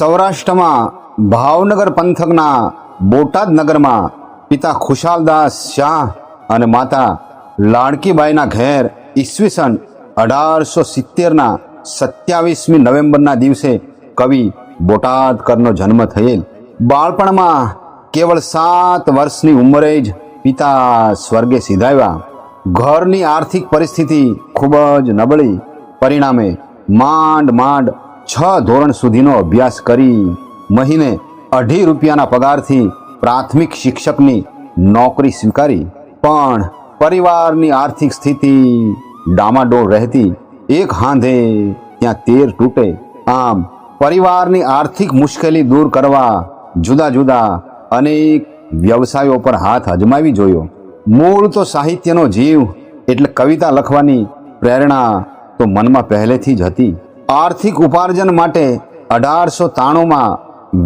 સૌરાષ્ટ્રમાં ભાવનગર પંથકના બોટાદ નગરમાં પિતા ખુશાલદાસ શાહ અને માતા લાડકીબાઈના ઘેર ઈસવીસન અઢારસો સિત્તેરના સત્યાવીસમી નવેમ્બરના દિવસે કવિ બોટાદકરનો જન્મ થયેલ. બાળપણમાં કેવળ સાત વર્ષની ઉંમરે જ પિતા સ્વર્ગે સિધાવ્યા. ઘરની આર્થિક પરિસ્થિતિ ખૂબ જ નબળી. પરિણામે માંડ માંડ છ ધોરણ સુધીનો અભ્યાસ કરી મહિને અઢી રૂપિયાના પગારથી પ્રાથમિક શિક્ષકની નોકરી સ્વીકારી. પણ પરિવારની આર્થિક સ્થિતિ ડામાડોળ રહેતી. એક હાંધે ત્યાં તેર તૂટે. આમ પરિવારની આર્થિક મુશ્કેલી દૂર કરવા જુદા જુદા અનેક વ્યવસાયો પર હાથ અજમાવી જોયો. મૂળ તો સાહિત્યનો જીવ એટલે કવિતા લખવાની પ્રેરણા તો મનમાં પહેલેથી જ હતી. આર્થિક ઉપાર્જન માટે અઢારસો ત્રાણુંમાં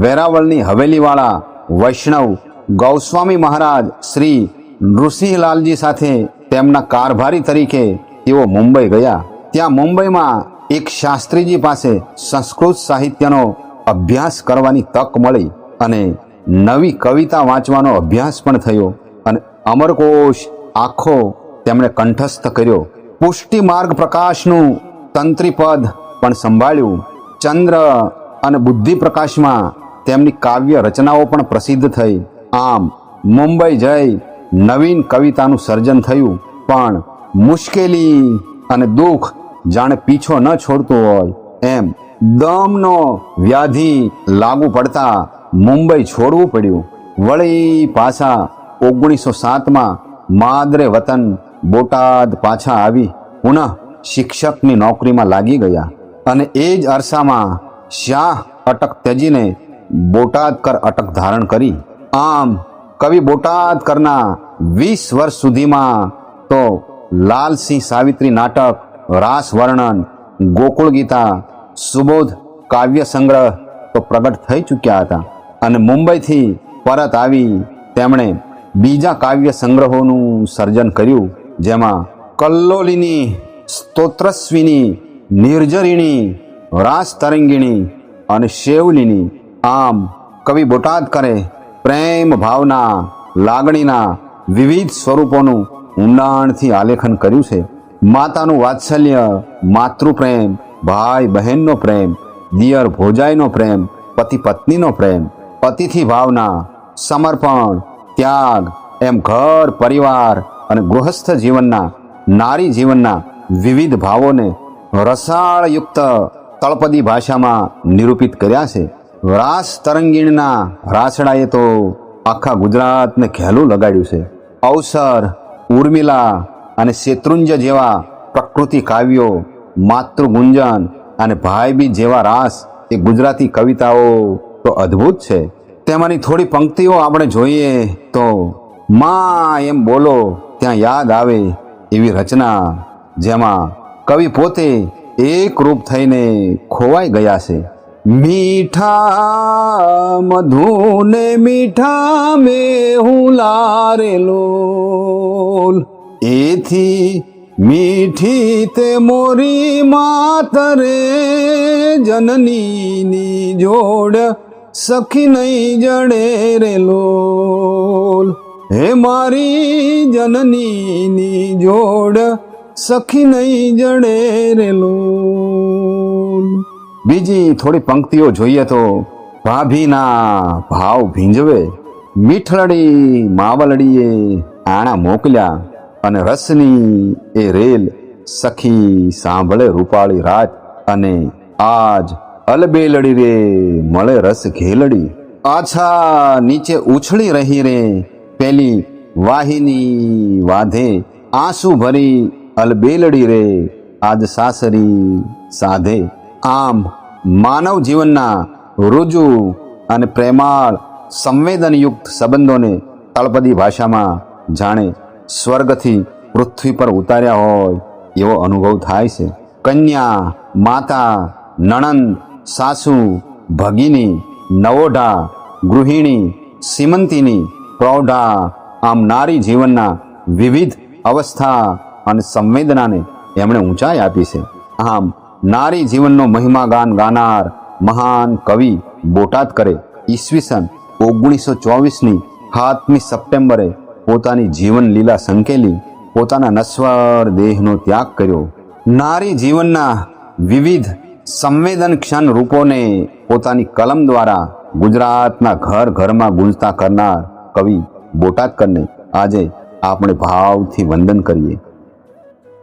વેરાવળની હવેલીવાળા વૈષ્ણવ ગૌસ્વામી મહારાજ શ્રી નૃસિંહલાલજી સાથે તેમના કારભારી તરીકે તેઓ મુંબઈ ગયા. ત્યાં મુંબઈમાં એક શાસ્ત્રીજી પાસે સંસ્કૃત સાહિત્યનો અભ્યાસ કરવાની તક મળી અને નવી કવિતા વાંચવાનો અભ્યાસ પણ થયો અને અમરકોશ આખો તેમણે કંઠસ્થ કર્યો. પુષ્ટિ માર્ગ પ્રકાશનું તંત્રીપદ પણ સંભાળ્યું. ચંદ્ર અને બુદ્ધિ પ્રકાશમાં તેમની કાવ્ય રચનાઓ પણ પ્રસિદ્ધ થઈ. આમ, મુંબઈ જઈ નવીન કવિતાનું સર્જન થયું. પણ મુશ્કેલી અને દુઃખ જાણે પીછો ન છોડતું હોય. એમ, દમનો વ્યાધિ લાગુ પડતા મુંબઈ છોડવું પડ્યું. વળી પાછા ઓગણીસો સાતમાં માદરે વતન બોટાદ પાછા આવી. પુનઃ શિક્ષકની નોકરીમાં લાગી ગયા. અને એ જ અરસામાં શાહ અટક ત્યજીને બોટાદકર અટક ધારણ કરી. આમ, કવિ બોટાદકરના વીસ વર્ષ સુધીમાં તો લાલસિંહ સાવિત્રી નાટક, રાસ વર્ણન, ગોકુળ ગીતા, સુબોધ કાવ્ય સંગ્રહ તો પ્રગટ થઈ ચૂક્યા હતા. અને મુંબઈથી પરત આવી તેમણે બીજા કાવ્ય સંગ્રહોનું સર્જન કર્યું, જેમાં કલ્લોલીની સ્તોત્રસ્વીની નિર્જરિણી રાસ તરંગિણી અને શેવલીની આમ કવિ બોટાદકરે પ્રેમ ભાવના, લાગણીના વિવિધ સ્વરૂપોનું ઊંડાણથી આલેખન કર્યું છે. માતાનું વાત્સલ્ય, માતૃપ્રેમ ભાઈ બહેનનો પ્રેમ, દિયર ભોજાઈનો પ્રેમ પતિ પત્નીનો પ્રેમ, પતિથી ભાવના, સમર્પણ, ત્યાગ એમ ઘર, પરિવાર અને ગૃહસ્થ જીવનના, નારી જીવનના વિવિધ ભાવોને રસાળયુક્ત તળપદી ભાષામાં નિરૂપિત કર્યા છે. રાસ તરંગીણના રાસડાએ તો આખા ગુજરાતને ખેલું લગાડ્યું છે. અવસર, ઉર્મિલા અને શેત્રુંજ જેવા પ્રકૃતિ કાવ્યો, માતૃગુંજન અને ભાઈબીજ જેવા રાસ એ ગુજરાતી કવિતાઓ તો અદ્ભુત છે. તેમાંની થોડી પંક્તિઓ આપણે જોઈએ તો માં એમ બોલો, ત્યાં યાદ આવે એવી રચના જેમાં કવિ પોતે એક રૂપ થઈને ખોવાઈ ગયા છે. મીઠા મધુને મીઠા મે હું લારેલો એથી મીઠી તે મોરી માતરે જનનીની જોડ સખી નહીં જડે રે હે મારી જનનીની જોડ સખી નહીં જડે રે બીજી થોડી પંક્તિઓ જોઈએ તો, ભાભીના ભાવ ભીંજવે, મીઠળડી માવલડીએ આણા મોકલ્યા અને રસની એ રેલ સખી સાંભળે રૂપાળી રાત અને આજ અલબેલડી રે મળે રસ ઘેલડી. આછા નીચે ઉછળી રહી રે, પેલી વાહિની વાધે આંસુ ભરી અલબેલડી રે, આજ સાસરી સાધે. આમ માનવ જીવનના રુજુ અને પ્રેમાળ સંવેદનયુક્ત સંબંધોને તળપદી ભાષામાં જાણે સ્વર્ગથી પૃથ્વી પર ઉતાર્યા હોય એવો અનુભવ થાય છે. કન્યા, માતા, નણંદ, સાસુ, ભગીની, નવોઢા, ગૃહિણી, સીમંતીની, પ્રૌઢા, આમ નારી જીવનના વિવિધ અવસ્થા અને સંવેદનાને એમણે ઊંચાઈ આપી છે. આમ, નારી જીવનનો મહિમા ગાન ગાનાર મહાન કવિ બોટાદ કરે ઈસવીસન ઓગણીસો ચોવીસની સાતમી સપ્ટેમ્બરે પોતાની જીવન લીલા સંકેલી, પોતાના નશ્વર દેહનો ત્યાગ કર્યો. નારી જીવનના વિવિધ સંવેદન ક્ષણ રૂપોને પોતાની કલમ દ્વારા ગુજરાતના ઘર ઘરમાં ગુંજતા કરનાર કવિ બોટાદકરને આજે આપણે ભાવથી વંદન કરીએ.